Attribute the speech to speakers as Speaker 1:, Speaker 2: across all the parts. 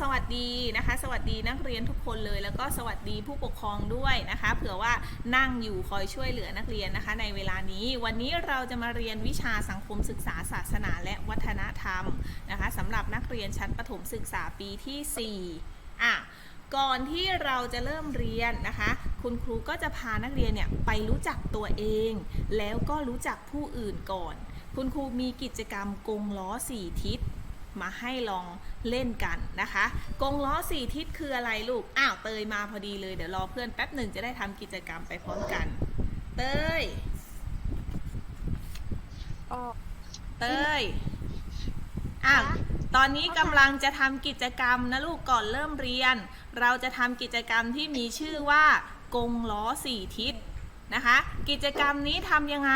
Speaker 1: สวัสดีนะคะ สวัสดีนักเรียนทุกคนเลย แล้วก็สวัสดีผู้ปกครองด้วยนะคะ เผื่อว่านั่งอยู่คอยช่วยเหลือนักเรียนนะคะ ในเวลานี้ วันนี้เราจะมาเรียนวิชาสังคมศึกษาศาสนาและวัฒนธรรมนะคะสำหรับนักเรียนชั้นประถมศึกษาปีที่4อะก่อนที่เราจะเริ่มเรียนนะคะ คุณครูก็จะพานักเรียนเนี่ยไปรู้จักตัวเอง แล้วก็รู้จักผู้อื่นก่อน คุณครูมีกิจกรรมกงล้อสี่ทิศ มาให้ลองเล่นกันนะคะกงล้อสี่ทิศคืออะไรลูก อ้าวเตยมาพอดีเลย เดี๋ยวรอเพื่อนแป๊บหนึ่งจะได้ทำกิจกรรมไปพร้อมกัน เตย
Speaker 2: ออก
Speaker 1: เตยอ้าวตอนนี้กำลังจะทำกิจกรรมนะลูกก่อนเริ่มเรียน เราจะทำกิจกรรมที่มีชื่อว่ากงล้อสี่ทิศ นะคะ กิจกรรมนี้ทำยังไง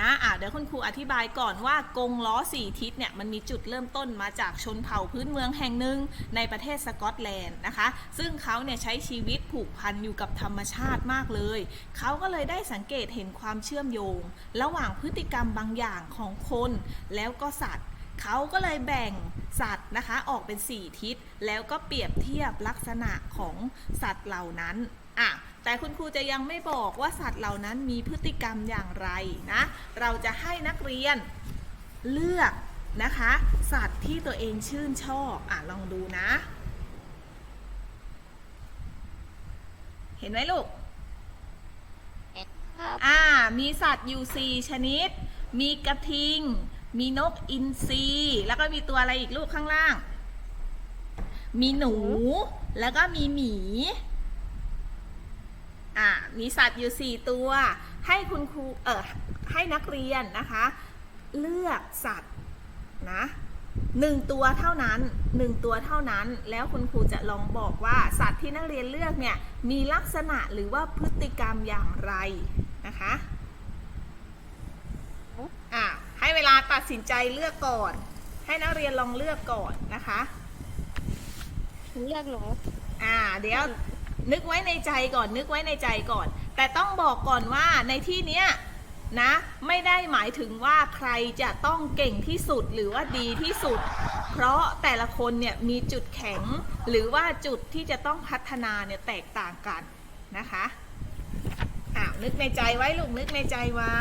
Speaker 1: นะอะเดี๋ยวคุณครูอธิบายก่อนว่ากงล้อสี่ทิศเนี่ยมันมีจุดเริ่มต้นมาจากชนเผ่าพื้นเมืองแห่งหนึ่งในประเทศสกอตแลนด์นะคะ ซึ่งเขาเนี่ยใช้ชีวิตผูกพันอยู่กับธรรมชาติมากเลย เขาก็เลยได้สังเกตเห็นความเชื่อมโยง ระหว่างพฤติกรรมบางอย่างของคนแล้วก็สัตว์เขาก็เลยแบ่งสัตว์นะคะออกเป็น 4 ทิศ แล้วก็เปรียบเทียบลักษณะของสัตว์เหล่านั้นอะ แต่คุณครูจะยังไม่บอกว่าสัตว์เหล่านั้นมีพฤติกรรมอย่างไรนะ เราจะให้นักเรียนเลือกนะคะ สัตว์ที่ตัวเองชื่นชอบอะลองดูนะ เห็นไหมลูก
Speaker 2: ครับ
Speaker 1: อ่า มีสัตว์อยู่ 4 ชนิด มีกระทิง มีนกอินทรี แล้วก็มีตัวอะไรอีกลูกข้างล่าง มีหนู แล้วก็มีหมี อ่ามีสัตว์อยู่ 4 ตัว ให้คุณครูเออให้นักเรียนนะคะ เลือกสัตว์นะหนึ่งตัวเท่านั้นหนึ่งตัวเท่านั้น แล้วคุณครูจะลองบอกว่าสัตว์ที่นักเรียนเลือกเนี่ยมีลักษณะหรือว่าพฤติกรรมอย่างไรนะคะอะให้เวลาตัดสินใจเลือกก่อน ให้นักเรียนลองเลือกก่อนนะคะ
Speaker 2: เลือกหนู
Speaker 1: อ่า เดี๋ยว นึกไว้ในใจก่อน นึกไว้ในใจก่อน แต่ต้องบอกก่อนว่าในที่เนี้ยนะไม่ได้หมายถึงว่าใครจะต้องเก่งที่สุดหรือว่าดีที่สุด เพราะแต่ละคนเนี่ยมีจุดแข็ง หรือว่าจุดที่จะต้องพัฒนาเนี่ยแตกต่างกันนะคะอ้าวนึกในใจไว้ลูกนึกในใจไว้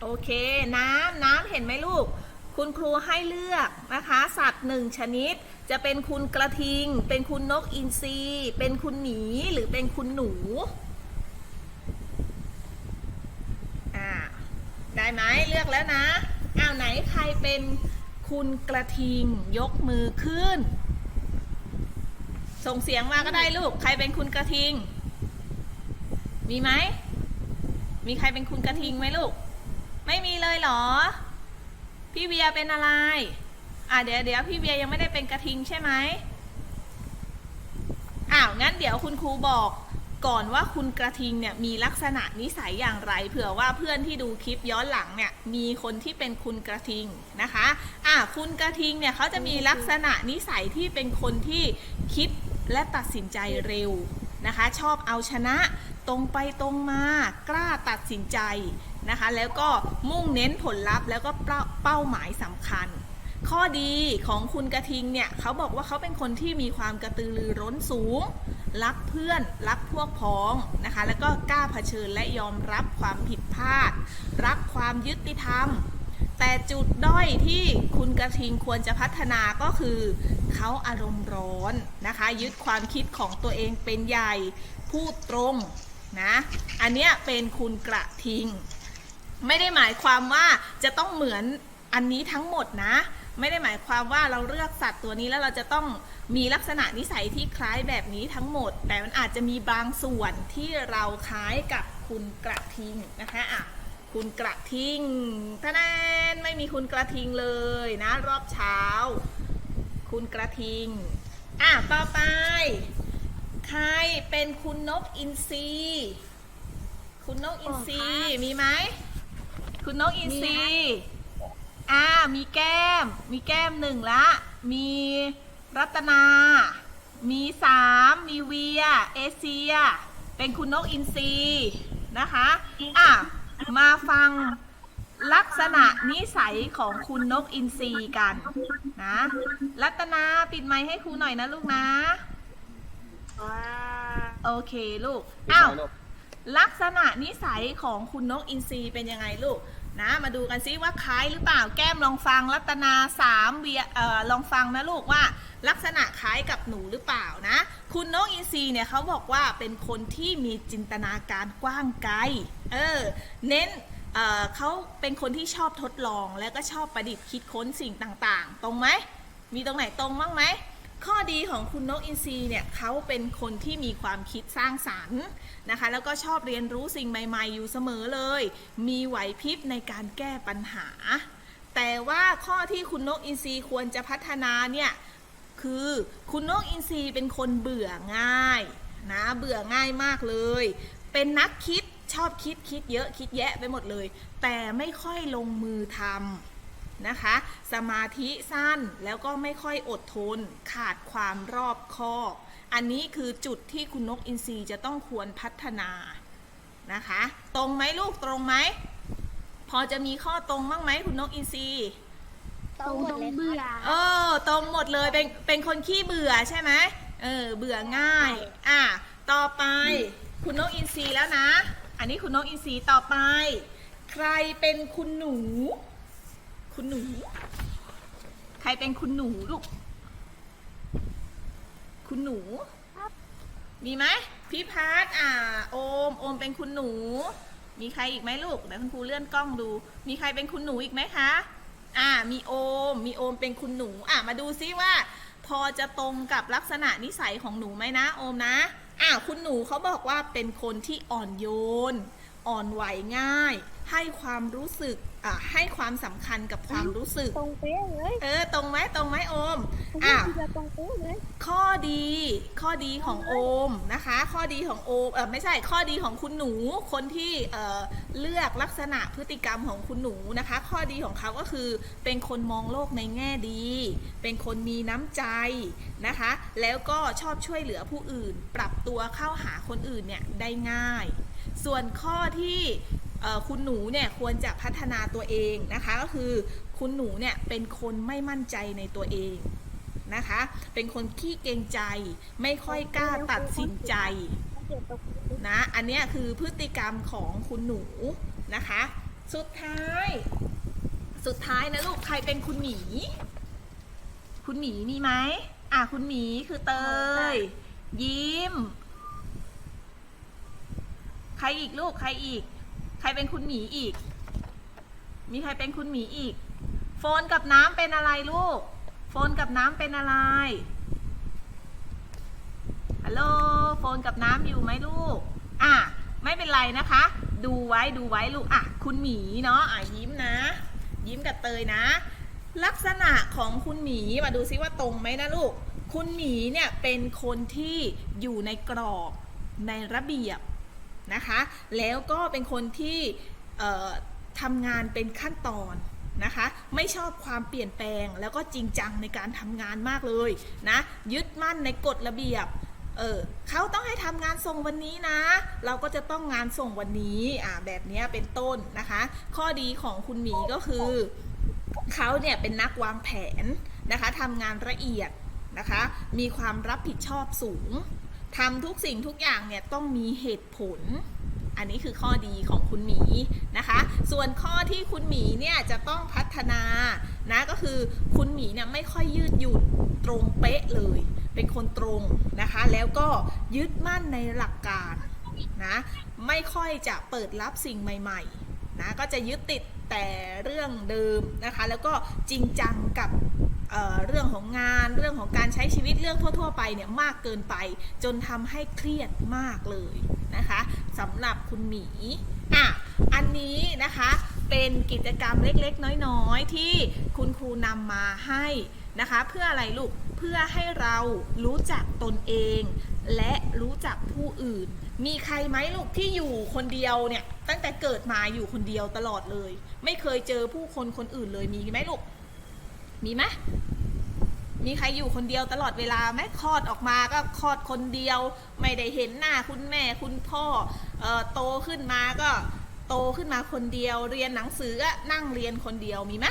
Speaker 1: โอเคน้ำน้ำเห็นไหมลูก คุณครูให้เลือกนะคะ สัตว์หนึ่งชนิด จะเป็นคุณกระทิง เป็นคุณนกอินทรีเป็นคุณหมีหรือเป็นคุณหนูอ่าได้ไหมเลือกแล้วนะอ้าวไหนใครเป็นคุณกระทิงยกมือขึ้น ส่งเสียงมาก็ได้ลูก ใครเป็นคุณกระทิง มีไหม มีใครเป็นคุณกระทิงไหมลูก ไม่มีเลยเหรอ พี่เวียเป็นอะไร อะเดี๋ยวเดี๋ยวพี่เวียยังไม่ได้เป็นกระทิงใช่ไหมอ้าวงั้นเดี๋ยวคุณครูบอกก่อนว่าคุณกระทิงเนี่ยมีลักษณะนิสัยอย่างไรเผื่อว่าเพื่อนที่ดูคลิปย้อนหลังเนี่ยมีคนที่เป็นคุณกระทิงนะคะอะคุณกระทิงเนี่ยเขาจะมีลักษณะนิสัยที่เป็นคนที่คิดและตัดสินใจเร็วนะคะ ชอบเอาชนะตรงไปตรงมากล้าตัดสินใจนะคะ แล้วก็มุ่งเน้นผลลัพธ์แล้วก็เป้าหมายสำคัญ ข้อดีของคุณกระทิงเนี่ยเขาบอกว่าเขาเป็นคนที่มีความกระตือรือร้นสูง รักเพื่อน รักพวกพ้องนะคะ แล้วก็กล้าเผชิญและยอมรับความผิดพลาด รักความยุติธรรม แต่จุดด้อยที่คุณกระทิงควรจะพัฒนาก็คือเขาอารมณ์ร้อนนะคะ ยึดความคิดของตัวเองเป็นใหญ่พูดตรงนะอันเนี้ยเป็นคุณกระทิง ไม่ได้หมายความว่าจะต้องเหมือนอันนี้ทั้งหมดนะ ไม่ได้หมายความว่าเราเลือกสัตว์ตัวนี้แล้วเราจะต้องมีลักษณะนิสัยที่คล้ายแบบนี้ทั้งหมด แต่มันอาจจะมีบางส่วนที่เราคล้ายกับคุณกระทิงนะคะอะคุณกระทิงท่านนไม่มีคุณกระทิงเลยนะ รอบเช้า คุณกระทิงอะต่อไป ใครเป็นคุณนกอินทรีคุณนกอินทรีมีไหมคุณนกอินทรี อ่า มีแก้ม มีแก้มหนึ่งละ มีรัตนา มีสามมีเวีย เอเชีย เป็นคุณนกอินทรีนะคะ อะ มาฟังลักษณะนิสัยของคุณนกอินทรีกันนะ รัตนาปิดไมค์ให้ครูหน่อยนะลูกนะ
Speaker 2: ว้า
Speaker 1: โอเคลูก อ้าว ลักษณะนิสัยของคุณนกอินทรีเป็นยังไงลูก นะมาดูกันซิว่าคล้ายหรือเปล่าแก้มลองฟังรัตนาสามเวียเอ่อลองฟังนะลูกว่าลักษณะคล้ายกับหนูหรือเปล่านะ คุณนกอินทรีเนี่ยเขาบอกว่าเป็นคนที่มีจินตนาการกว้างไกลเออเน้นเเขาเป็นคนที่ชอบทดลองแล้วก็ชอบประดิษฐ์คิดค้นสิ่งต่างๆ ตรงไหมมีตรงไหนตรงบ้างไหม ข้อดีของคุณนกอินทรีเนี่ยเขาเป็นคนที่มีความคิดสร้างสรรค์นะคะ แล้วก็ชอบเรียนรู้สิ่งใหม่ ๆ อยู่เสมอเลย มีไหวพริบในการแก้ปัญหา แต่ว่าข้อที่คุณนกอินทรีควรจะพัฒนาเนี่ยคือคุณนกอินทรีเป็นคนเบื่อง่ายนะเบื่อง่ายมากเลย เป็นนักคิดชอบคิดคิดเยอะคิดแยะไปหมดเลย แต่ไม่ค่อยลงมือทำ นะคะ สมาธิสั้นแล้วก็ไม่ค่อยอดทน ขาดความรอบคอบ อันนี้คือจุดที่คุณนกอินทรีจะต้องควรพัฒนานะคะ ตรงไหมลูกตรงไหม พอจะมีข้อตรงบ้างไหมคุณนกอินทรี
Speaker 2: ตรงตรงเบื่อ
Speaker 1: เออตรงหมดเลยเป็นเป็นคนขี้เบื่อใช่ไหมเออเบื่อง่าย อะต่อไปคุณนกอินทรีแล้วนะ อันนี้คุณนกอินทรีต่อไป ใครเป็นคุณหนู คุณหนู ใครเป็นคุณหนูลูก คุณหนู มีไหมพี่พัทอ่า โอม โอมเป็นคุณหนู มีใครอีกไหมลูกเดี๋ยวคุณครูเลื่อนกล้องดู มีใครเป็นคุณหนูอีกไหมคะ อ่า มีโอม มีโอมเป็นคุณหนู อะมาดูซิว่า พอจะตรงกับลักษณะนิสัยของหนูไหมนะ โอมนะ อ่าคุณหนูเขาบอกว่าเป็นคนที่อ่อนโยน อ่อนไหวง่าย ให้ความรู้สึก อ่าให้ความสำคัญกับความรู้สึก
Speaker 2: ตรงเป๊ะเลย
Speaker 1: เออ ตรงไหมตรงไหมโอม อ้าว
Speaker 2: จะตรงเป๊ะเลย
Speaker 1: ข้อดี ข้อดีของโอมนะคะ ข้อดีของโอมเออไม่ใช่ข้อดีของคุณหนู คนที่เอ่อเลือกลักษณะพฤติกรรมของคุณหนูนะคะ ข้อดีของเขาก็คือเป็นคนมองโลกในแง่ดี เป็นคนมีน้ำใจนะคะ แล้วก็ชอบช่วยเหลือผู้อื่น ปรับตัวเข้าหาคนอื่นเนี่ยได้ง่าย ส่วนข้อที่เอ่อ คุณหนูเนี่ยควรจะพัฒนาตัวเองนะคะก็คือคุณหนูเนี่ยเป็นคนไม่มั่นใจในตัวเองนะคะ เป็นคนขี้เกรงใจไม่ค่อยกล้าตัดสินใจ
Speaker 2: เดี๋ยวตรง
Speaker 1: นะอันเนี้ยคือพฤติกรรมของคุณหนูนะคะ สุดท้าย สุดท้ายนะลูกใครเป็นคุณหมี คุณหมีมีไหมอะคุณหมีคือเตย ยิ้ม ใครอีกลูกใครอีก ใครเป็นคุณหมีอีก มีใครเป็นคุณหมีอีก โฟนกับน้ำเป็นอะไรลูก โฟนกับน้ำเป็นอะไร ฮัลโหล โฟนกับน้ำอยู่ไหมลูก อะ ไม่เป็นไรนะคะ ดูไว้ดูไว้ลูก อะ คุณหมีเนาะ อะยิ้มนะ ยิ้มกับเตยนะ ลักษณะของคุณหมีมาดูซิว่าตรงไหมนะลูก คุณหมีเนี่ยเป็นคนที่อยู่ในกรอบในระเบียบ นะคะ แล้วก็เป็นคนที่ทำงานเป็นขั้นตอนนะคะ ไม่ชอบความเปลี่ยนแปลง แล้วก็จริงจังในการทำงานมากเลยนะ ยึดมั่นในกฎระเบียบเออเขาต้องให้ทำงานส่งวันนี้นะ เราก็จะต้องงานส่งวันนี้อ่าแบบนี้เป็นต้นนะคะ ข้อดีของคุณหมีก็คือเขาเนี่ยเป็นนักวางแผนนะคะทำงานละเอียดนะคะ มีความรับผิดชอบสูง ทำทุกสิ่งทุกอย่างเนี่ยต้องมีเหตุผล อันนี้คือข้อดีของคุณหมีนะคะ ส่วนข้อที่คุณหมีเนี่ยจะต้องพัฒนานะก็คือคุณหมีเนี่ยไม่ค่อยยืดหยุ่นตรงเป๊ะเลย เป็นคนตรงนะคะ แล้วก็ยึดมั่นในหลักการนะไม่ค่อยจะเปิดรับสิ่งใหม่ ๆนะก็จะยึดติดแต่เรื่องเดิมนะคะ แล้วก็จริงจังกับ เเรื่องของงานเรื่องของการใช้ชีวิตเรื่องทั่ว ๆ ไปเนี่ยมากเกินไป จนทำให้เครียดมากเลยนะคะสำหรับคุณหมีอะอันนี้นะคะเป็นกิจกรรมเล็กๆ น้อยๆ ที่คุณครูนำมาให้นะคะ เพื่ออะไรลูกเพื่อให้เรารู้จักตนเอง และรู้จักผู้อื่น มีใครไหมลูกที่อยู่คนเดียวเนี่ยตั้งแต่เกิดมาอยู่คนเดียวตลอดเลย ไม่เคยเจอผู้คนคนอื่นเลยมีไหมลูก มีไหมมีใครอยู่คนเดียวตลอดเวลาไหมคลอดออกมาก็คลอดคนเดียว ไม่ได้เห็นหน้าคุณแม่คุณพ่อออโตขึ้นมาก็โตขึ้นมาคนเดียว เรียนหนังสือก็นั่งเรียนคนเดียวมีไหม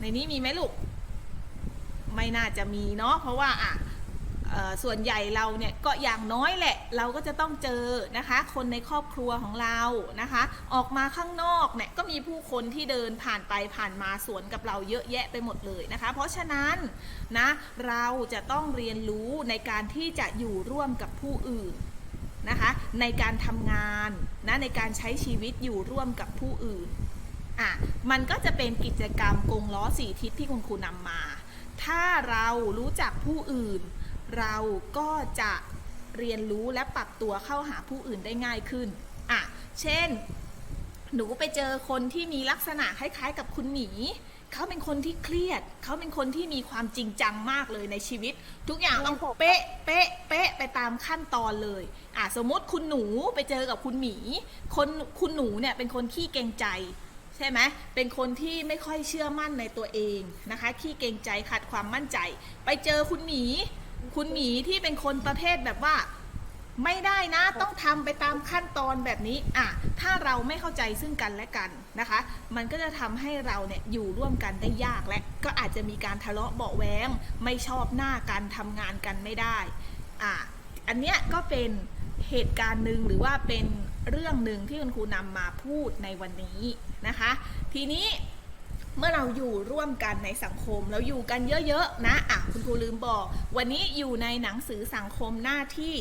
Speaker 1: ในนี้มีไหมลูก ไม่น่าจะมีเนาะเพราะว่าอะ ส่วนใหญ่เราเนี่ยก็อย่างน้อยแหละ เราก็จะต้องเจอนะคะ คนในครอบครัวของเรานะคะ ออกมาข้างนอกเนี่ยก็มีผู้คนที่เดินผ่านไปผ่านมาสวนกับเราเยอะแยะไปหมดเลยนะคะ เพราะฉะนั้นนะเราจะต้องเรียนรู้ในการที่จะอยู่ร่วมกับผู้อื่นนะคะในการทำงานนะในการใช้ชีวิตอยู่ร่วมกับผู้อื่นอะมันก็จะเป็นกิจกรรมกงล้อสี่ทิศที่คุณครูนำมา ถ้าเรารู้จักผู้อื่น เราก็จะเรียนรู้และปรับตัวเข้าหาผู้อื่นได้ง่ายขึ้นอะเช่น หนูไปเจอคนที่มีลักษณะคล้ายๆ กับคุณหมี เขาเป็นคนที่เครียด เขาเป็นคนที่มีความจริงจังมากเลยในชีวิต ทุกอย่างต้องเป๊ะ เป๊ะ เป๊ะ ไปตามขั้นตอนเลย อะสมมติคุณหนูไปเจอกับคุณหมี คนคุณหนูเนี่ยเป็นคนขี้เกรงใจใช่ไหมเป็นคนที่ไม่ค่อยเชื่อมั่นในตัวเองนะคะ ขี้เกรงใจขาดความมั่นใจ ไปเจอคุณหมี คุณหมีที่เป็นคนประเภทแบบว่า ไม่ได้นะต้องทำไปตามขั้นตอนแบบนี้อะถ้าเราไม่เข้าใจซึ่งกันและกันนะคะ มันก็จะทำให้เราเนี่ยอยู่ร่วมกันได้ยากและ ก็อาจจะมีการทะเลาะเบาะแวงไม่ชอบหน้ากันทำงานกันไม่ได้อะอันเนี้ยก็เป็นเหตุการณ์หนึ่งหรือว่าเป็นเรื่องหนึ่งที่คุณครูนำมาพูดในวันนี้นะคะ ทีนี้ เมื่อเราอยู่ร่วมกันในสังคมเราอยู่กันเยอะๆนะอะคุณครูลืมบอก วันนี้อยู่ในหนังสือสังคมหน้าที่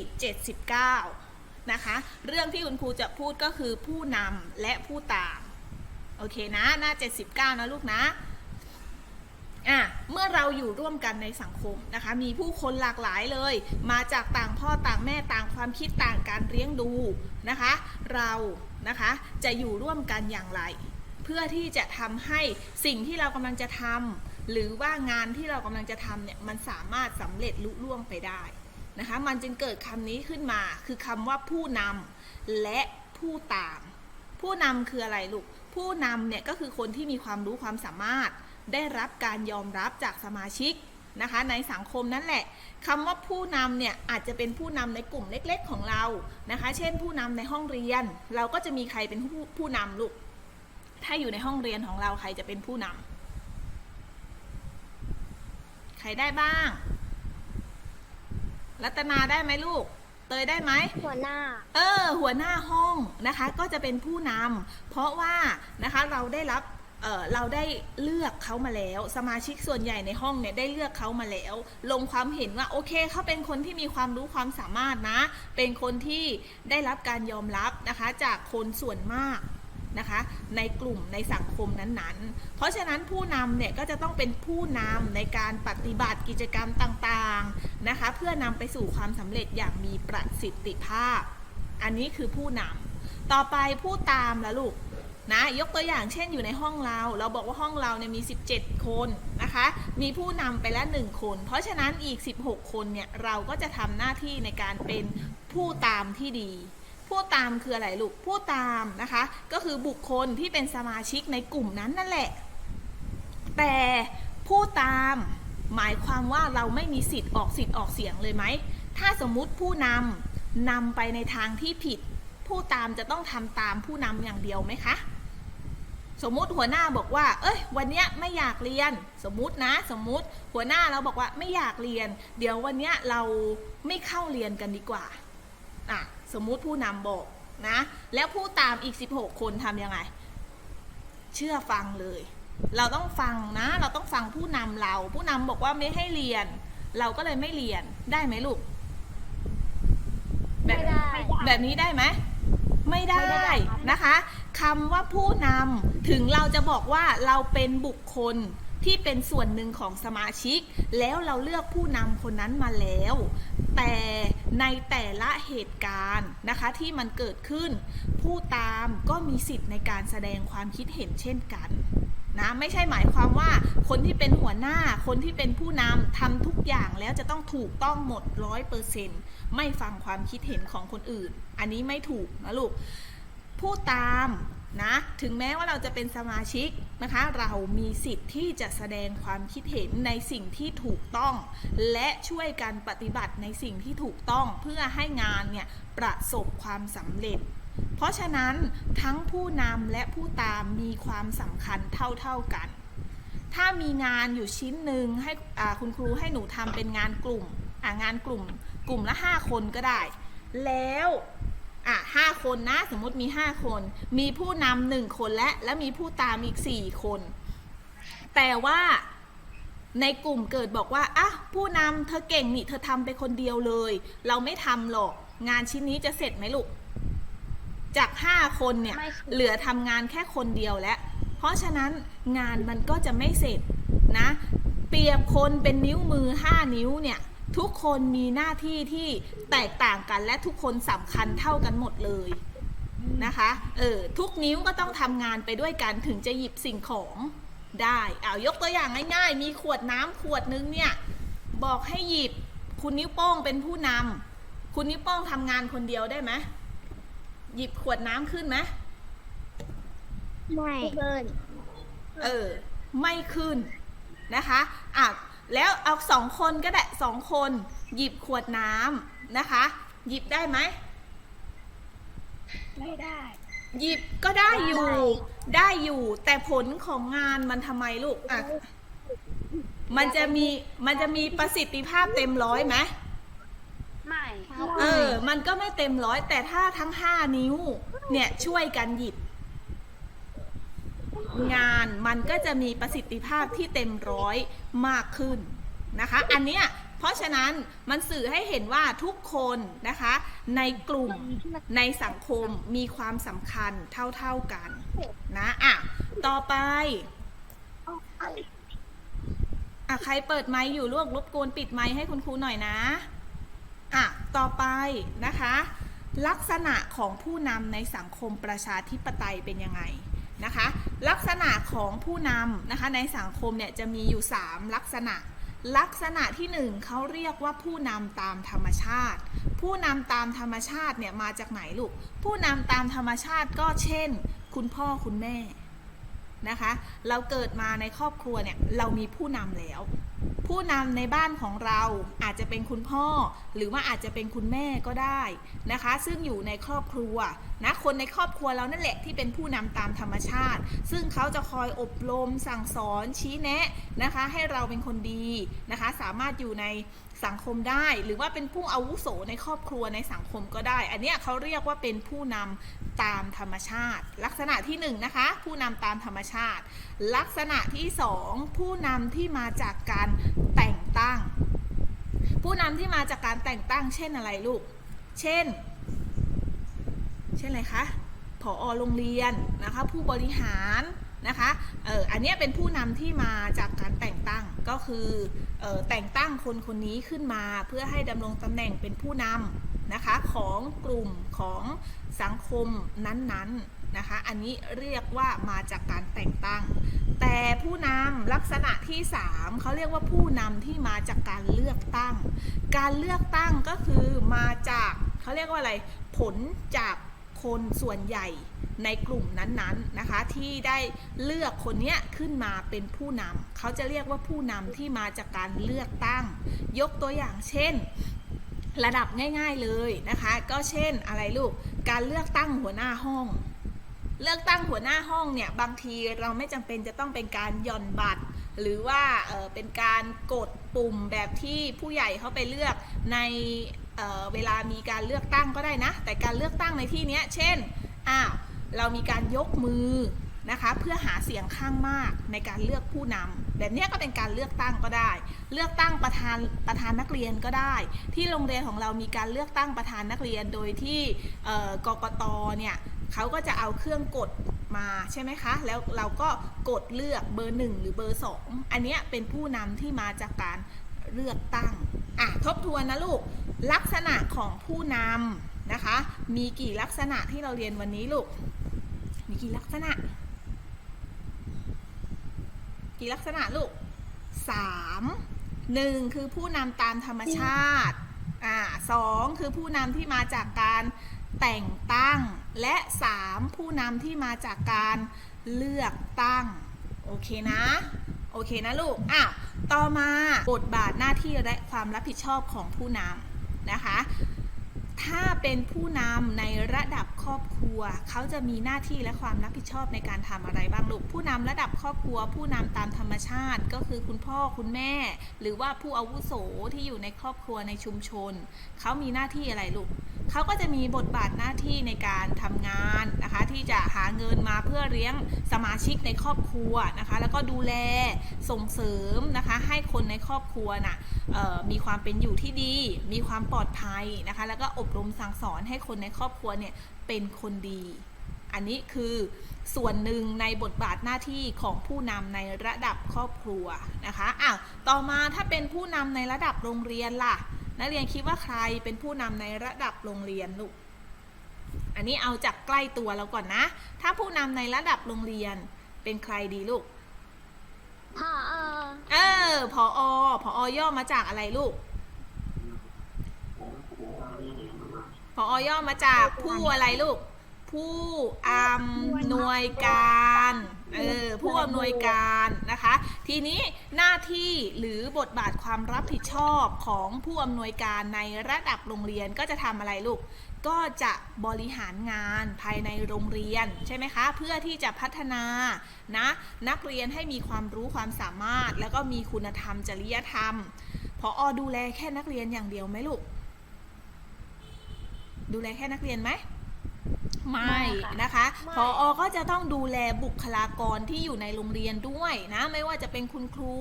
Speaker 1: 79 นะคะ เรื่องที่คุณครูจะพูดก็คือผู้นำและผู้ตาม โอเคนะ หน้า 79 นะลูกนะอะเมื่อเราอยู่ร่วมกันในสังคมนะคะ มีผู้คนหลากหลายเลย มาจากต่างพ่อต่างแม่ต่างความคิดต่างการเลี้ยงดูนะคะ เรานะคะจะอยู่ร่วมกันอย่างไร เพื่อที่จะทำให้สิ่งที่เรากำลังจะทำหรือว่างานที่เรากำลังจะทำเนี่ยมันสามารถสำเร็จลุล่วงไปได้นะคะมันจึงเกิดคำนี้ขึ้นมา คือคำว่าผู้นำและผู้ตาม ผู้นำคืออะไรลูกผู้นำเนี่ยก็คือคนที่มีความรู้ความสามารถได้รับการยอมรับจากสมาชิกนะคะในสังคมนั่นแหละคำว่าผู้นำเนี่ยอาจจะเป็นผู้นำในกลุ่มเล็กๆของเรานะคะ เช่นผู้นำในห้องเรียน เราก็จะมีใครเป็นผู้ผู้นำลูก ถ้าอยู่ในห้องเรียนของเราใครจะเป็นผู้นำใครได้บ้าง รัตนาได้ไหมลูก เตยได้ไหม
Speaker 2: หัวหน้า
Speaker 1: เออ หัวหน้าห้องนะคะ ก็จะเป็นผู้นำเพราะว่านะคะเราได้รับเอ่อเราได้เลือกเขามาแล้ว สมาชิกส่วนใหญ่ในห้องเนี่ยได้เลือกเขามาแล้ว ลงความเห็นว่าโอเคเขาเป็นคนที่มีความรู้ความสามารถนะ เป็นคนที่ได้รับการยอมรับนะคะ จากคนส่วนมาก นะคะ ในกลุ่มในสังคมนั้นๆ เพราะฉะนั้นผู้นำเนี่ยก็จะต้องเป็นผู้นำในการปฏิบัติกิจกรรมต่างๆนะคะ เพื่อนำไปสู่ความสำเร็จอย่างมีประสิทธิภาพ อันนี้คือผู้นำต่อไปผู้ตามละลูกนะยกตัวอย่างเช่นอยู่ในห้องเรา เราบอกว่าห้องเราเนี่ยมี 17 คนนะคะ มีผู้นำไปแล้ว1คน เพราะฉะนั้นอีก 16 คนเนี่ยเราก็จะทำหน้าที่ในการเป็นผู้ตามที่ดี ผู้ตามคืออะไรลูก ผู้ตามนะคะ ก็คือบุคคลที่เป็นสมาชิกในกลุ่มนั้นนั่นแหละ แต่ผู้ตามหมายความว่าเราไม่มีสิทธิ์ออกสิทธิ์ออกเสียงเลยไหม ถ้าสมมุติผู้นำนำไปในทางที่ผิด ผู้ตามจะต้องทำตามผู้นำอย่างเดียวไหมคะ สมมุติหัวหน้าบอกว่า เอ้ย วันเนี้ยไม่อยากเรียน สมมุตินะ สมมุติหัวหน้าเราบอกว่าไม่อยากเรียน เดี๋ยววันเนี้ยเราไม่เข้าเรียนกันดีกว่า อะ สมมุติผู้นำบอกนะ แล้วผู้ตามอีก 16 คนทำยังไง เชื่อฟังเลย เราต้องฟังนะ เราต้องฟังผู้นำเรา ผู้นำบอกว่าไม่ให้เรียน เราก็เลยไม่เรียนได้ไหมลูก แบบ
Speaker 2: ไม่ได้
Speaker 1: แบบนี้ได้ไหมไม่ได้
Speaker 2: ไม่ได้ครับ
Speaker 1: นะคะคำว่าผู้นำถึงเราจะบอกว่าเราเป็นบุคคลที่เป็นส่วนหนึ่งของสมาชิก แล้วเราเลือกผู้นำคนนั้นมาแล้ว แต่ ในแต่ละเหตุการณ์นะคะที่มันเกิดขึ้น ผู้ตามก็มีสิทธิ์ในการแสดงความคิดเห็นเช่นกันนะไม่ใช่หมายความว่าคนที่เป็นหัวหน้าคนที่เป็นผู้นำทำทุกอย่างแล้วจะต้องถูกต้องหมดร้อยเปอร์เซ็นต์ไม่ฟังความคิดเห็นของคนอื่น อันนี้ไม่ถูกนะลูกผู้ตาม นะถึงแม้ว่าเราจะเป็นสมาชิกนะคะ เรามีสิทธิ์ที่จะแสดงความคิดเห็นในสิ่งที่ถูกต้อง และช่วยกันปฏิบัติในสิ่งที่ถูกต้องเพื่อให้งานเนี่ยประสบความสำเร็จ เพราะฉะนั้นทั้งผู้นำและผู้ตามมีความสำคัญเท่าๆกัน ถ้ามีงานอยู่ชิ้นหนึ่งให้คุณครูให้หนูทำเป็นงานกลุ่มงานกลุ่ม กลุ่มละ 5 คนก็ได้ แล้ว อะห้าคนนะ สมมติมี5คน มีผู้นำหนึ่งคนและ และมีผู้ตามอีก4คน แต่ว่าในกลุ่มเกิดบอกว่าอะผู้นำเธอเก่งนี่เธอทำไปคนเดียวเลย เราไม่ทำหรอก งานชิ้นนี้จะเสร็จไหมลูก จาก5คนเนี่ย
Speaker 2: ไม่เสร็จ
Speaker 1: เหลือทำงานแค่คนเดียวแล้ว เพราะฉะนั้นงานมันก็จะไม่เสร็จนะ เปรียบคนเป็นนิ้วมือ5นิ้วเนี่ย ทุกคนมีหน้าที่ที่แตกต่างกันและทุกคนสำคัญเท่ากันหมดเลยนะคะ เออทุกนิ้วก็ต้องทำงานไปด้วยกันถึงจะหยิบสิ่งของได้เอายกตัวอย่างง่าย ๆ มีขวดน้ำขวดนึงเนี่ยบอกให้หยิบคุณนิ้วโป้งเป็นผู้นำคุณนิ้วโป้งทำงานคนเดียวได้ไหมหยิบขวดน้ำขึ้นไหม
Speaker 2: ไม่เบิร์น
Speaker 1: เออ ไม่ขึ้นนะคะอะ แล้วเอาสองคนก็ได้สองคนหยิบขวดน้ำนะคะ หยิบได้ไหม
Speaker 2: ไม่ได้
Speaker 1: หยิบก็ได้อยู่
Speaker 2: ได้
Speaker 1: ได้อยู่ แต่ผลของงานมันทำไมลูกอะมันจะมีมันจะมีประสิทธิภาพเต็มร้อยไหม
Speaker 3: ไม่
Speaker 1: เออ มันก็ไม่เต็มร้อย แต่ถ้าทั้งห้านิ้ว เนี่ยช่วยกันหยิบ งานมันก็จะมีประสิทธิภาพที่เต็มร้อยมากขึ้นนะคะ อันเนี้ยเพราะฉะนั้นมันสื่อให้เห็นว่าทุกคนนะคะในกลุ่มในสังคมมีความสำคัญเท่าๆกันนะอะต่อไปอะใครเปิดไมค์อยู่ลวกรบกวนปิดไมค์ให้คุณครูหน่อยนะอะต่อไปนะคะ ลักษณะของผู้นำในสังคมประชาธิปไตยเป็นยังไง นะคะ ลักษณะของผู้นำนะคะในสังคมเนี่ยจะมีอยู่ 3 ลักษณะ ลักษณะที่หนึ่งเขาเรียกว่าผู้นำตามธรรมชาติ ผู้นำตามธรรมชาติเนี่ยมาจากไหนลูก ผู้นำตามธรรมชาติก็เช่น คุณพ่อคุณแม่นะคะ เราเกิดมาในครอบครัวเนี่ยเรามีผู้นำแล้วผู้นำในบ้านของเราอาจจะเป็นคุณพ่อ หรือว่าอาจจะเป็นคุณแม่ก็ได้นะคะ ซึ่งอยู่ในครอบครัวนะคนในครอบครัวเรานั่นแหละที่เป็นผู้นำตามธรรมชาติ ซึ่งเขาจะคอยอบรมสั่งสอนชี้แนะนะคะ ให้เราเป็นคนดีนะคะ สามารถอยู่ในสังคมได้ หรือว่าเป็นผู้อาวุโสในครอบครัวในสังคมก็ได้ อันนี้เขาเรียกว่าเป็นผู้นำตามธรรมชาติ ลักษณะที่หนึ่งนะคะผู้นำตามธรรมชาติ ลักษณะที่สองผู้นำที่มาจากการแต่งตั้ง ผู้นำที่มาจากการแต่งตั้ง เช่นอะไรลูก เช่น เช่นอะไรคะผอโรงเรียนนะคะผู้บริหารนะคะเอออันนี้เป็นผู้นำที่มาจากการแต่งตั้งก็คือออแต่งตั้งคนคนนี้ขึ้นมาเพื่อให้ดำรงตำแหน่งเป็นผู้นำนะคะของกลุ่มของสังคมนั้นๆนะคะอันนี้เรียกว่ามาจากการแต่งตั้ง แต่ผู้นำลักษณะที่ 3เขาเรียกว่าผู้นำที่มาจากการเลือกตั้ง การเลือกตั้งก็คือมาจากเขาเรียกว่าอะไร ผลจากคนส่วนใหญ่ในกลุ่มนั้นๆนะคะที่ได้เลือกคนเนี้ยขึ้นมาเป็นผู้นำเขาจะเรียกว่าผู้นำที่มาจากการเลือกตั้ง ยกตัวอย่างเช่น ระดับง่าย ๆเลยนะคะ ก็เช่นอะไรลูกการเลือกตั้งหัวหน้าห้อง เลือกตั้งหัวหน้าห้องเนี่ยบางทีเราไม่จำเป็นจะต้องเป็นการหย่อนบัตร หรือว่าเเป็นการกดปุ่มแบบที่ผู้ใหญ่เขาไปเลือกในเเวลามีการเลือกตั้งก็ได้นะ แต่การเลือกตั้งในที่นี้เช่นอ้าวเรามีการยกมือนะคะเพื่อหาเสียงข้างมากในการเลือกผู้นำแบบนี้ก็เป็นการเลือกตั้งก็ได้ เลือกตั้งประธานประธานนักเรียนก็ได้ ที่โรงเรียนของเรามีการเลือกตั้งประธานนักเรียนโดยที่กกตเนี่ย เขาก็จะเอาเครื่องกดมาใช่ไหมคะ แล้วเราก็กดเลือกเบอร์หนึ่งหรือเบอร์สองอันเนี้ยเป็นผู้นำที่มาจากการเลือกตั้ง อะ ทบทวนนะลูก ลักษณะของผู้นำนะคะ มีกี่ลักษณะที่เราเรียนวันนี้ลูก มีกี่ลักษณะ กี่ลักษณะลูกสามหนึ่งคือผู้นำตามธรรมชาติ อ่าสองคือผู้นำที่มาจากการแต่งตั้ง และสามผู้นำที่มาจากการเลือกตั้ง โอเคนะ โอเคนะลูก อ้าว ต่อมาบทบาทหน้าที่และความรับผิดชอบของผู้นำนะคะ ถ้าเป็นผู้นำในระดับครอบครัว เขาจะมีหน้าที่และความรับผิดชอบในการทำอะไรบ้างลูก ผู้นำระดับครอบครัว ผู้นำตามธรรมชาติ ก็คือคุณพ่อคุณแม่ หรือว่าผู้อาวุโสที่อยู่ในครอบครัวในชุมชน เขามีหน้าที่อะไรลูก เขาก็จะมีบทบาทหน้าที่ในการทำงานนะคะ ที่จะหาเงินมาเพื่อเลี้ยงสมาชิกในครอบครัวนะคะ แล้วก็ดูแลส่งเสริมนะคะ ให้คนในครอบครัวน่ะเอ่อมีความเป็นอยู่ที่ดี มีความปลอดภัยนะคะ แล้วก็อบรมสั่งสอนให้คนในครอบครัวเนี่ยเป็นคนดี อันนี้คือส่วนหนึ่งในบทบาทหน้าที่ของผู้นำในระดับครอบครัวนะคะอ้าวต่อมาถ้าเป็นผู้นำในระดับโรงเรียนล่ะ นักเรียนคิดว่าใครเป็นผู้นำในระดับโรงเรียนลูก อันนี้เอาจากใกล้ตัวเราก่อนนะ ถ้าผู้นำในระดับโรงเรียนเป็นใครดีลูก
Speaker 2: พ่อเออ
Speaker 1: เออพออพออย่อมาจากอะไรลูกพออย่อมาจากผู้อะไรลูก ผู้อำนวยการ เออผู้อำนวยการนะคะ ทีนี้หน้าที่หรือบทบาทความรับผิดชอบของผู้อำนวยการในระดับโรงเรียนก็จะทำอะไรลูก ก็จะบริหารงานภายในโรงเรียนใช่ไหมคะ เพื่อที่จะพัฒนานะนักเรียนให้มีความรู้ความสามารถ แล้วก็มีคุณธรรมจริยธรรมพออดูแลแค่นักเรียนอย่างเดียวไหมลูก ดูแลแค่นักเรียนไหม ไม่นะคะพออก็จะต้องดูแลบุคลากรที่อยู่ในโรงเรียนด้วยนะไม่ว่าจะเป็นคุณครู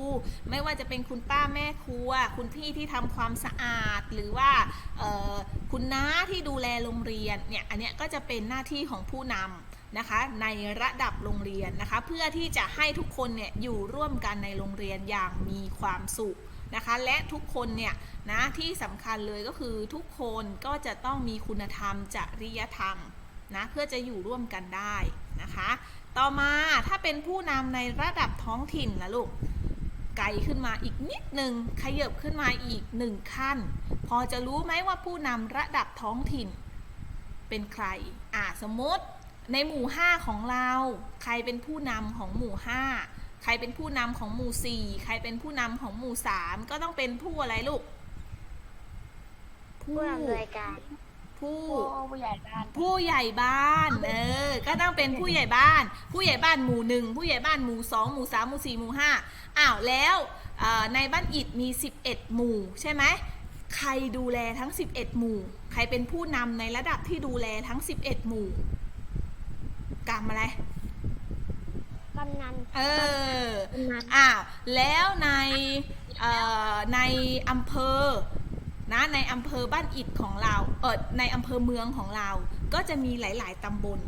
Speaker 1: ไม่ว่าจะเป็นคุณป้าแม่ครัว คุณพี่ที่ทำความสะอาด หรือว่าเอ่อคุณน้าที่ดูแลโรงเรียนเนี่ยอันเนี้ยก็จะเป็นหน้าที่ของผู้นำนะคะในระดับโรงเรียนนะคะเพื่อที่จะให้ทุกคนเนี่ยอยู่ร่วมกันในโรงเรียนอย่างมีความสุขนะคะและทุกคนเนี่ยนะที่สำคัญเลยก็คือทุกคนก็จะต้องมีคุณธรรมจริยธรรม นะเพื่อจะอยู่ร่วมกันได้นะคะ ต่อมาถ้าเป็นผู้นำในระดับท้องถิ่นละลูกไกลขึ้นมาอีกนิดหนึ่งขยับขึ้นมาอีกหนึ่งขั้น พอจะรู้ไหมว่าผู้นำระดับท้องถิ่น เป็นใครอ่าสมมติในหมู่ 5 ของเรา ใครเป็นผู้นำของหมู่ 5 ใครเป็นผู้นำของหมู่ 4 ใครเป็นผู้นำของหมู่ 3 ก็ต้องเป็นผู้อะไรลูก
Speaker 2: ผู้อำนวยการ
Speaker 1: ผู้
Speaker 2: ผู้ใหญ่บ้าน
Speaker 1: ผู้ใหญ่บ้านเออก็ต้องเป็นผู้ใหญ่บ้าน ผู้ใหญ่บ้านหมู่หนึ่งผู้ใหญ่บ้านหมู่สองหมู่สามหมู่สี่หมู่ห้าอ้าวแล้วเอ่อในบ้านอิฐมี 11 หมู่ใช่ไหมใครดูแลทั้ง 11 หมู่ ใครเป็นผู้นำในระดับที่ดูแลทั้ง 11 หมู่กรรมอะไร
Speaker 2: กำนัน
Speaker 1: เออ
Speaker 2: กำนัน
Speaker 1: อ้าวแล้วในเอ่อในอำเภอ นะในอำเภอบ้านอิฐของเราเออในอำเภอเมืองของเรา ก็จะมีหลาย ๆตำบล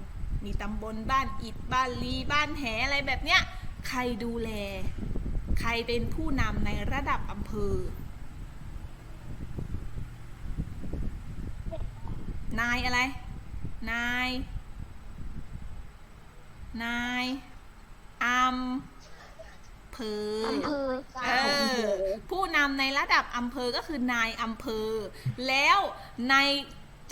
Speaker 1: มีตำบลบ้านอิฐบ้านลีบ้านแหอะไรแบบเนี้ยใครดูแล ใครเป็นผู้นำในระดับอำเภอนายอะไร นาย นายอำ เภอ
Speaker 2: อำเภอ
Speaker 1: เออผู้นำในระดับอำเภอก็คือนายอำเภอ แล้วใน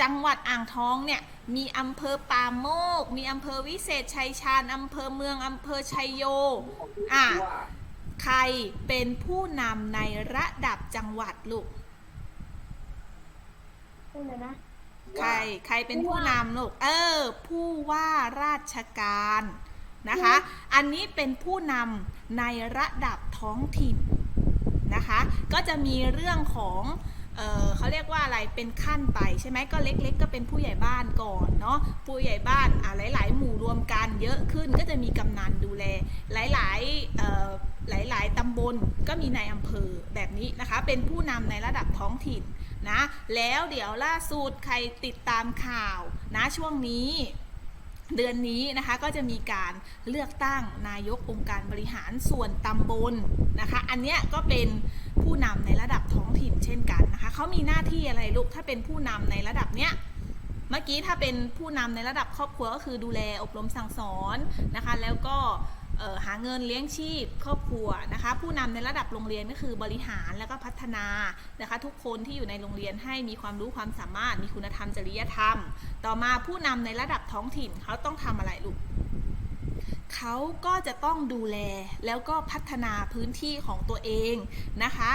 Speaker 1: จังหวัดอ่างทองเนี่ยมีอำเภอป่าโมก มีอำเภอวิเศษชัยชาญอำเภอเมืองอำเภอชัยโยอะใครเป็นผู้นำในระดับจังหวัดลูก
Speaker 2: พูดเลยนะ
Speaker 1: ใครใครเป็นผู้นำลูกเออ ผู้ว่าราชการนะคะ อันนี้เป็นผู้นำ ในระดับท้องถิ่นนะคะ ก็จะมีเรื่องของเออเขาเรียกว่าอะไรเป็นขั้นไปใช่ไหมก็เล็กๆ ก็เป็นผู้ใหญ่บ้านก่อนเนาะผู้ใหญ่บ้านอะหลายๆ หมู่รวมกันเยอะขึ้นก็จะมีกำนันดูแล หลายๆหลายๆตำบลก็มีนายอำเภอแบบนี้นะคะ เป็นผู้นำในระดับท้องถิ่นนะแล้วเดี๋ยวล่าสุดใครติดตามข่าวนะช่วงนี้ เดือนนี้นะคะก็จะมีการเลือกตั้งนายกองค์การบริหารส่วนตำบลนะคะ อันเนี้ยก็เป็นผู้นำในระดับท้องถิ่นเช่นกันนะคะเขามีหน้าที่อะไรลูกถ้าเป็นผู้นำในระดับเนี้ยเมื่อกี้ถ้าเป็นผู้นำในระดับครอบครัวก็คือดูแลอบรมสั่งสอนนะคะ แล้วก็ หาเงินเลี้ยงชีพครอบครัวนะคะ ผู้นำในระดับโรงเรียนก็คือบริหารแล้วก็พัฒนานะคะ ทุกคนที่อยู่ในโรงเรียนให้มีความรู้ความสามารถ มีคุณธรรมจริยธรรม ต่อมาผู้นำในระดับท้องถิ่นเขาต้องทำอะไรลูกเขาก็จะต้องดูแลแล้วก็พัฒนาพื้นที่ของตัวเองนะคะ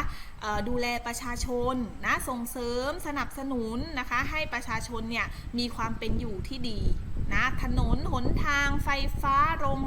Speaker 1: ดูแลประชาชนนะส่งเสริมสนับสนุนนะคะ ให้ประชาชนเนี่ยมีความเป็นอยู่ที่ดีนะถนนหนทางไฟฟ้าโรง